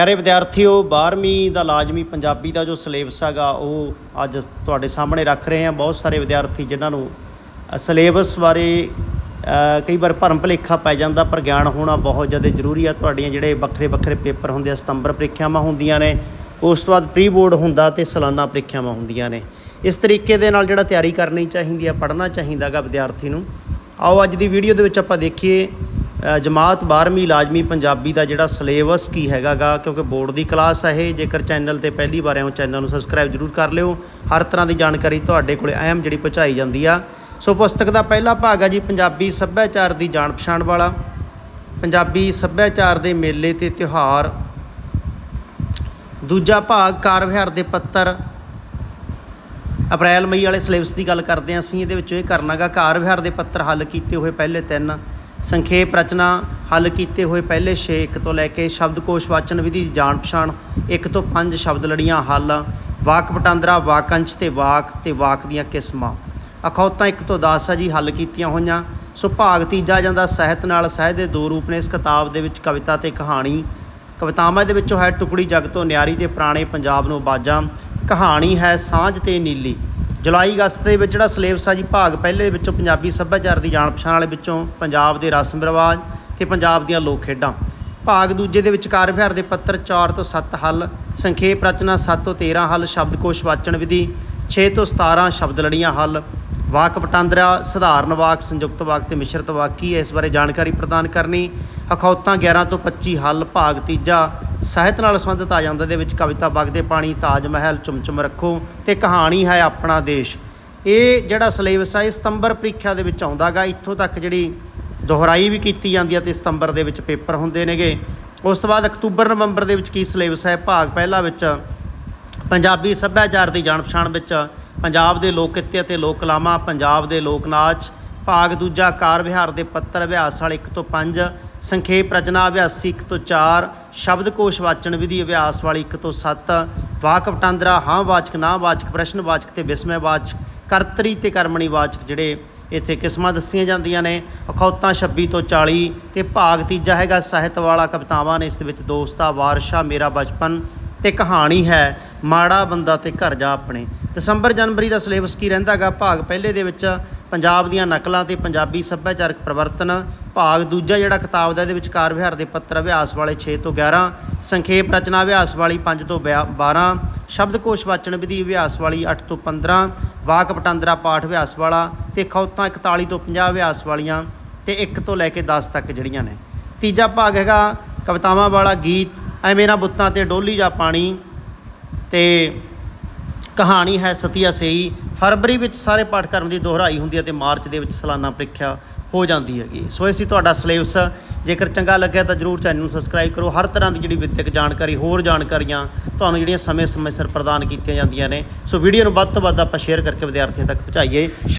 ਪਿਆਰੇ ਵਿਦਿਆਰਥੀਓ 12ਵੀਂ ਦਾ ਲਾਜ਼ਮੀ ਪੰਜਾਬੀ ਦਾ ਜੋ ਸਿਲੇਬਸ ਹੈਗਾ, ਉਹ ਅੱਜ ਤੁਹਾਡੇ ਸਾਹਮਣੇ ਰੱਖ ਰਹੇ ਹਾਂ। ਬਹੁਤ ਸਾਰੇ ਵਿਦਿਆਰਥੀ ਜਿਨ੍ਹਾਂ ਨੂੰ ਸਿਲੇਬਸ ਬਾਰੇ ਕਈ ਵਾਰ ਭਰਮ ਭੁਲੇਖਾ ਪੈ ਜਾਂਦਾ, ਪਰ ਗਿਆਨ ਹੋਣਾ ਬਹੁਤ ਜ਼ਿਆਦਾ ਜ਼ਰੂਰੀ ਆ। ਤੁਹਾਡੀਆਂ ਜਿਹੜੇ ਵੱਖਰੇ ਵੱਖਰੇ ਪੇਪਰ ਹੁੰਦੇ ਆ, ਸਤੰਬਰ ਪ੍ਰੀਖਿਆਵਾਂ ਹੁੰਦੀਆਂ ਨੇ, ਉਸ ਤੋਂ ਬਾਅਦ ਪ੍ਰੀ ਬੋਰਡ ਹੁੰਦਾ ਤੇ ਸਾਲਾਨਾ ਪ੍ਰੀਖਿਆਵਾਂ ਹੁੰਦੀਆਂ ਨੇ। ਇਸ ਤਰੀਕੇ ਦੇ ਨਾਲ ਜਿਹੜਾ ਤਿਆਰੀ ਕਰਨੀ ਚਾਹੀਦੀ ਆ, ਪੜ੍ਹਨਾ ਚਾਹੀਦਾਗਾ ਵਿਦਿਆਰਥੀ ਨੂੰ। ਆਓ, ਅੱਜ ਦੀ ਵੀਡੀਓ ਦੇ ਵਿੱਚ ਆਪਾਂ ਦੇਖੀਏ ਜਮਾਤ 12ਵੀਂ ਲਾਜ਼ਮੀ ਪੰਜਾਬੀ ਦਾ ਜਿਹੜਾ ਸਿਲੇਬਸ ਕੀ ਹੈਗਾਗਾ, ਕਿਉਂਕਿ ਬੋਰਡ ਦੀ ਕਲਾਸ ਹੈ ਇਹ, ਜੇਕਰ ਚੈਨਲ ਤੇ ਪਹਿਲੀ ਵਾਰ ਆਏ ਚੈਨਲ ਨੂੰ ਸਬਸਕ੍ਰਾਈਬ ਜਰੂਰ ਕਰ ਲਿਓ। ਹਰ ਤਰ੍ਹਾਂ ਦੀ ਜਾਣਕਾਰੀ ਤੁਹਾਡੇ ਕੋਲੇ ਅਹਿਮ ਜਿਹੜੀ ਪਹੁੰਚਾਈ ਜਾਂਦੀ ਆ। ਸੋ ਪੁਸਤਕ ਦਾ ਪਹਿਲਾ ਭਾਗ ਆ ਜੀ, ਪੰਜਾਬੀ ਸੱਭਿਆਚਾਰ ਦੀ ਜਾਣ ਪਛਾਣ ਵਾਲਾ। ਪੰਜਾਬੀ ਸੱਭਿਆਚਾਰ ਦੇ ਮੇਲੇ ਤੇ ਤਿਉਹਾਰ। ਦੂਜਾ ਭਾਗ, ਕਾਰ ਵਿਹਾਰ ਦੇ ਪੱਤਰ। ਅਪ੍ਰੈਲ, ਮਈ ਵਾਲੇ ਸਿਲੇਬਸ ਦੀ ਗੱਲ ਕਰਦੇ ਹਾਂ ਅਸੀਂ, ਇਹਦੇ ਵਿੱਚ ਇਹ ਕਰਨਾਗਾ, ਕਾਰ ਵਿਹਾਰ ਦੇ ਪੱਤਰ ਹੱਲ ਕੀਤੇ ਹੋਏ ਪਹਿਲੇ ਤਿੰਨ। ਸੰਖੇਪ ਰਚਨਾ ਹੱਲ ਕੀਤੇ ਹੋਏ ਪਹਿਲੇ 6 ਇੱਕ ਤੋਂ ਲੈ ਕੇ ਸ਼ਬਦਕੋਸ਼ ਵਾਚਨ ਵਿਧੀ ਦੀ ਜਾਣ ਪਛਾਣ, ਇੱਕ ਤੋਂ ਪੰਜ ਸ਼ਬਦ ਲੜੀਆਂ ਹੱਲ, ਵਾਕ ਵਟਾਂਦਰਾ ਵਾਕੰਸ਼ ਤੇ ਵਾਕ ਤੇ ਵਾਕ ਦੀਆਂ ਕਿਸਮਾਂ। ਅਖੌਤਾਂ ਇੱਕ ਤੋਂ 10 ਆ ਜੀ, ਹੱਲ ਕੀਤੀਆਂ ਹੋਈਆਂ। ਸੋ ਭਾਗ ਤੀਜਾ ਜਾਂਦਾ ਸਾਹਿਤ ਨਾਲ ਸਾਹਿਤ ਦੇ ਦੋ ਰੂਪ ਨੇ ਇਸ ਕਿਤਾਬ ਦੇ ਵਿੱਚ ਕਵਿਤਾ ਤੇ ਕਹਾਣੀ। ਕਵਿਤਾਵਾਂ ਦੇ ਵਿੱਚੋਂ ਹੈ ਟੁਕੜੀ ਜਗ ਤੋਂ ਨਿਆਰੀ ਤੇ ਪੁਰਾਣੇ ਪੰਜਾਬ ਨੂੰ ਬਾਜਾਂ। ਕਹਾਣੀ ਹੈ ਸਾਂਝ ਤੇ ਨੀਲੀ। ਜੁਲਾਈ ਅਗਸਤ ਦੇ ਵਿੱਚ ਜਿਹੜਾ ਸਿਲੇਬਸ ਆ ਜੀ ਭਾਗ ਪਹਿਲੇ ਦੇ ਵਿੱਚੋਂ ਪੰਜਾਬੀ ਸੱਭਿਆਚਾਰ ਦੀ ਜਾਣ ਪਛਾਣ ਵਾਲੇ ਵਿੱਚੋਂ ਪੰਜਾਬ ਦੇ ਰਸਮ ਰਿਵਾਜ ਤੇ ਪੰਜਾਬ ਦੀਆਂ ਲੋਕ ਖੇਡਾਂ। ਭਾਗ ਦੂਜੇ ਦੇ ਵਿੱਚ ਕਾਰ ਵਿਹਾਰ ਦੇ ਪੱਤਰ 4 ਤੋਂ 7 ਹੱਲ, ਸੰਖੇਪ ਰਚਨਾ 7 ਤੋਂ 13 ਹੱਲ ਸ਼ਬਦਕੋਸ਼ ਵਾਚਣ ਵਿਧੀ 6 ਤੋਂ 17 ਸ਼ਬਦ ਲੜੀਆਂ ਹੱਲ ਵਾਕ ਵਟਾਂਦਰਾ ਸਧਾਰਨ ਵਾਕ, ਸੰਯੁਕਤ ਵਾਕ ਤੇ ਮਿਸ਼ਰਤ ਵਾਕ ਕੀ ਹੈ? ਇਸ ਬਾਰੇ ਜਾਣਕਾਰੀ ਪ੍ਰਦਾਨ ਕਰਨੀ। ਅਖੌਤਾਂ 11 ਤੋਂ 25 ਹੱਲ, ਭਾਗ ਤੀਜਾ। ਸਾਹਿਤ ਨਾਲ ਸੰਬੰਧਿਤ ਆ ਜਾਂਦਾ ਦੇ ਵਿੱਚ ਕਵਿਤਾ ਵਗਦੇ ਪਾਣੀ, ਤਾਜ ਮਹਿਲ, ਚੁੰਮਚੁੰਮ ਰੱਖੋ ਤੇ ਕਹਾਣੀ ਹੈ ਆਪਣਾ ਦੇਸ਼। ਇਹ ਜਿਹੜਾ ਸਿਲੇਬਸ ਹੈ ਇਹ ਸਤੰਬਰ ਪ੍ਰੀਖਿਆ ਦੇ ਵਿੱਚ ਆਉਂਦਾਗਾ। ਇੱਥੋਂ ਤੱਕ ਜਿਹੜੀ ਦੁਹਰਾਈ ਵੀ ਕੀਤੀ ਜਾਂਦੀ ਹੈ ਤੇ ਸਤੰਬਰ ਦੇ ਵਿੱਚ ਪੇਪਰ ਹੁੰਦੇ ਨੇਗੇ। ਉਸ ਤੋਂ ਬਾਅਦ ਅਕਤੂਬਰ, ਨਵੰਬਰ ਦੇ ਵਿੱਚ ਕੀ ਸਿਲੇਬਸ ਹੈ? ਭਾਗ ਪਹਿਲਾ ਵਿੱਚ ਪੰਜਾਬੀ ਸੱਭਿਆਚਾਰ ਦੀ ਜਾਣ ਪਛਾਣ ਵਿੱਚ ਪੰਜਾਬ ਦੇ ਲੋਕ ਕਿੱਤੇ ਅਤੇ ਲੋਕ ਕਲਾਵਾਂ ਪੰਜਾਬ ਦੇ ਲੋਕ ਨਾਚ, ਭਾਗ ਦੂਜਾ, ਕਾਰ ਵਿਹਾਰ ਦੇ ਪੱਤਰ ਅਭਿਆਸ ਵਾਲੇ 1 ਤੋਂ 5 ਸੰਖੇਪ ਰਚਨਾ ਅਭਿਆਸੀ 1 ਤੋਂ 4 ਸ਼ਬਦਕੋਸ਼ ਵਾਚਣ ਵਿਧੀ ਅਭਿਆਸ ਵਾਲੀ 1 ਤੋਂ 7 ਵਾਕ ਵਟਾਂਦਰਾ, ਹਾਂ ਵਾਚਕ, ਨਾ ਵਾਚਕ, ਪ੍ਰਸ਼ਨ ਵਾਚਕ ਤੇ ਵਿਸਮੈ ਵਾਚਕ, ਕਰਤਰੀ ਤੇ ਕਰਮਣੀ ਵਾਚਕ ਜਿਹੜੇ ਇੱਥੇ ਕਿਸਮਾਂ ਦੱਸੀਆਂ ਜਾਂਦੀਆਂ ਨੇ। ਅਖੌਤਾਂ 26 ਤੋਂ 40 ਤੇ ਭਾਗ ਤੀਜਾ ਹੈਗਾ, ਸਾਹਿਤ ਵਾਲਾ ਕਵਿਤਾਵਾਂ ਨੇ ਇਸ ਦੇ ਵਿੱਚ ਦੋਸਤਾ, ਵਾਰਸ਼ਾ, ਮੇਰਾ ਬਚਪਨ ਤੇ ਕਹਾਣੀ ਹੈ, ਮਾੜਾ ਬੰਦਾ ਤੇ ਘਰ ਜਾ ਆਪਣੇ। ਦਸੰਬਰ ਜਨਵਰੀ ਦਾ ਸਿਲੇਬਸ ਕੀ ਰਹਿੰਦਾਗਾ ਭਾਗ ਪਹਿਲੇ ਦੇ ਵਿੱਚ ਪੰਜਾਬ ਦੀਆਂ ਨਕਲਾਂ ਤੇ ਪੰਜਾਬੀ ਸੱਭਿਆਚਾਰਕ ਪ੍ਰਵਰਤਨ। ਭਾਗ ਦੂਜਾ ਜਿਹੜਾ ਕਿਤਾਬ ਦਾ, ਇਹਦੇ ਵਿੱਚ ਕਾਰ ਵਿਹਾਰ ਦੇ ਪੱਤਰ ਅਭਿਆਸ ਵਾਲੇ 6 ਤੋਂ 11 ਸੰਖੇਪ ਰਚਨਾ ਅਭਿਆਸ ਵਾਲੀ 5 ਤੋਂ 12 ਸ਼ਬਦਕੋਸ਼ ਵਾਚਣ ਵਿਧੀ ਅਭਿਆਸ ਵਾਲੀ 8 ਤੋਂ 15 ਵਾਕ ਵਟਾਂਦਰਾ ਪਾਠ ਅਭਿਆਸ ਵਾਲਾ ਤੇ ਖੌਤਾਂ 41 ਤੋਂ 50 ਅਭਿਆਸ ਵਾਲੀਆਂ ਤੇ 1 ਤੋਂ ਲੈ ਕੇ 10 ਤੱਕ ਜਿਹੜੀਆਂ ਨੇ। ਤੀਜਾ ਭਾਗ ਹੈਗਾ ਕਵਿਤਾਵਾਂ ਵਾਲਾ ਗੀਤ ਐ ਮੇਰਾ ਬੁੱਤਾਂ ਤੇ ਡੋਲੀ ਜਾ ਪਾਣੀ ਤੇ ਕਹਾਣੀ ਹੈ ਸਤੀਆ ਸੇਈ। ਫਰਵਰੀ ਵਿੱਚ ਸਾਰੇ ਪਾਠਕ੍ਰਮ ਦੀ ਦੁਹਰਾਈ ਹੁੰਦੀ ਹੈ ਤੇ ਮਾਰਚ ਦੇ ਵਿੱਚ ਸਾਲਾਨਾ ਪ੍ਰੀਖਿਆ ਹੋ ਜਾਂਦੀ ਹੈਗੀ। ਸੋ ਇਹ ਸੀ ਤੁਹਾਡਾ ਸਿਲੇਬਸ। ਜੇਕਰ ਚੰਗਾ ਲੱਗਿਆ ਤਾਂ ਜਰੂਰ ਚੈਨਲ ਨੂੰ ਸਬਸਕ੍ਰਾਈਬ ਕਰੋ। ਹਰ ਤਰ੍ਹਾਂ ਦੀ ਜਿਹੜੀ ਵਿੱਦਿਅਕ ਜਾਣਕਾਰੀ, ਹੋਰ ਜਾਣਕਾਰੀਆਂ ਤੁਹਾਨੂੰ ਜਿਹੜੀਆਂ ਸਮੇਂ ਸਮੇਂ ਸਿਰ ਪ੍ਰਦਾਨ ਕੀਤੀਆਂ ਜਾਂਦੀਆਂ ਨੇ। ਸੋ ਵੀਡੀਓ ਨੂੰ ਵੱਧ ਤੋਂ ਵੱਧ ਆਪਾਂ ਸ਼ੇਅਰ ਕਰਕੇ ਵਿਦਿਆਰਥੀਆਂ ਤੱਕ ਪਹੁੰਚਾਈਏ।